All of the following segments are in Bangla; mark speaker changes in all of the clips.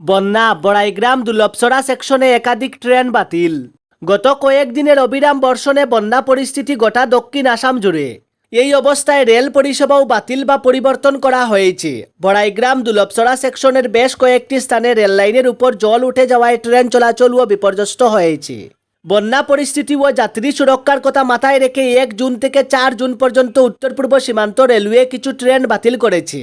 Speaker 1: বন্যা, বড়াইগ্রাম দুলপসরা সেকশনে একাধিক ট্রেন বাতিল। গত কয়েকদিনের অবিরাম বর্ষণে বন্যা পরিস্থিতি গোটা দক্ষিণ আসাম জুড়ে। এই অবস্থায় রেল পরিষেবাও বাতিল বা পরিবর্তন করা হয়েছে। বড়াইগ্রাম দুলপসরা সেকশনের বেশ কয়েকটি স্থানে রেল লাইনের উপর জল উঠে যাওয়ায় ট্রেন চলাচলও বিপর্যস্ত হয়েছে। বন্যা পরিস্থিতি ও যাত্রী সুরক্ষার কথা মাথায় রেখে এক জুন থেকে চার জুন পর্যন্ত উত্তর পূর্ব সীমান্ত রেলওয়ে কিছু ট্রেন বাতিল করেছে।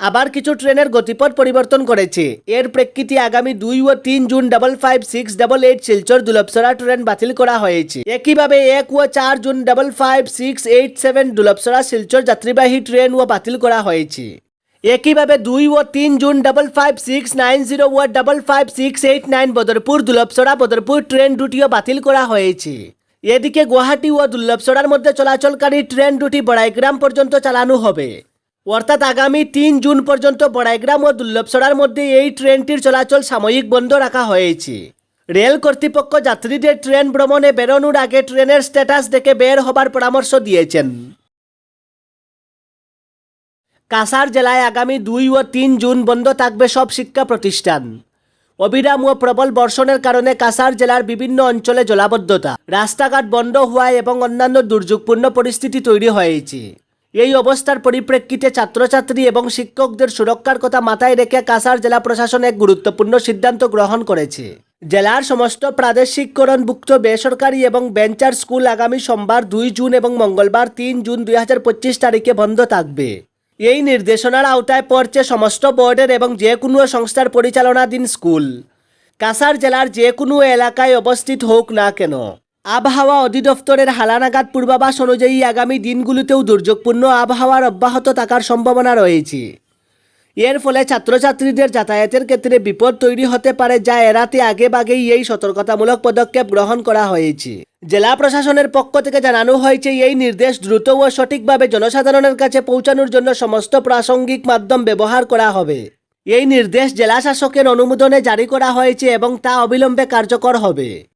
Speaker 1: আবার কিছু ট্রেনের গতিপথ পরিবর্তন করেছে। এর প্রেক্ষিতে আগামী দুই ও তিন June double five six double eight Silchar দুলপসরা train বাতিল করা হয়েছে। একইভাবে এক ও চার June double five six eight seven দুলপসরা Silchar যাত্রীবাহী ট্রেন ও বাতিল করা হয়েছে। একইভাবে দুই ও তিন June double five six nine zero ও double five six eight nine Badarpur দুলপসরা Badarpur train দুটিও বাতিল করা হয়েছে। এদিকে গুয়াহাটি ও দুর্লভসরার মধ্যে চলাচলকারী ট্রেন দুটি বড়াইগ্রাম পর্যন্ত চালানো হবে। অর্থাৎ আগামী তিন জুন পর্যন্ত বড়াইগ্রাম ও দুর্লভসড়ার মধ্যে এই ট্রেনটির চলাচল সাময়িক বন্ধ রাখা হয়েছে। রেল কর্তৃপক্ষ যাত্রীদের ট্রেন ভ্রমণে বেরোনোর আগে ট্রেনের স্ট্যাটাস দেখে বের হবার পরামর্শ দিয়েছেন। কাসার জেলায় আগামী দুই ও তিন জুন বন্ধ থাকবে সব শিক্ষা প্রতিষ্ঠান। অবিরাম ও প্রবল বর্ষণের কারণে কাসার জেলার বিভিন্ন অঞ্চলে জলাবদ্ধতা, রাস্তাঘাট বন্ধ হওয়ায় এবং অন্যান্য দুর্যোগপূর্ণ পরিস্থিতি তৈরি হয়েছে। এই অবস্থার পরিপ্রেক্ষিতে ছাত্রছাত্রী এবং শিক্ষকদের সুরক্ষার কথা মাথায় রেখে কাসার জেলা প্রশাসন এক গুরুত্বপূর্ণ সিদ্ধান্ত গ্রহণ করেছে। জেলার সমস্ত প্রাদেশিককরণভুক্ত বেসরকারি এবং বেঞ্চার স্কুল আগামী সোমবার দুই জুন এবং মঙ্গলবার তিন জুন দুই হাজার পঁচিশ তারিখে বন্ধ থাকবে। এই নির্দেশনার আওতায় পড়ছে সমস্ত বোর্ডের এবং যে কোনো সংস্থার পরিচালনাধীন স্কুল। কাসার জেলার যে কোনো এলাকায় অবস্থিত হোক না কেন। আবহাওয়া অধিদপ্তরের হালানাগাদ পূর্বাভাস অনুযায়ী আগামী দিনগুলিতেও দুর্যোগপূর্ণ আবহাওয়ার অব্যাহত থাকার সম্ভাবনা রয়েছে। এর ফলে ছাত্রছাত্রীদের যাতায়াতের ক্ষেত্রে বিপদ তৈরি হতে পারে যা এড়াতে আগেভাগেই এই সতর্কতামূলক পদক্ষেপ গ্রহণ করা হয়েছে। জেলা প্রশাসনের পক্ষ থেকে জানানো হয়েছে, এই নির্দেশ দ্রুত ও সঠিকভাবে জনসাধারণের কাছে পৌঁছানোর জন্য সমস্ত প্রাসঙ্গিক মাধ্যম ব্যবহার করা হবে। এই নির্দেশ জেলা শাসকের অনুমোদনে জারি করা হয়েছে এবং তা অবিলম্বে কার্যকর হবে।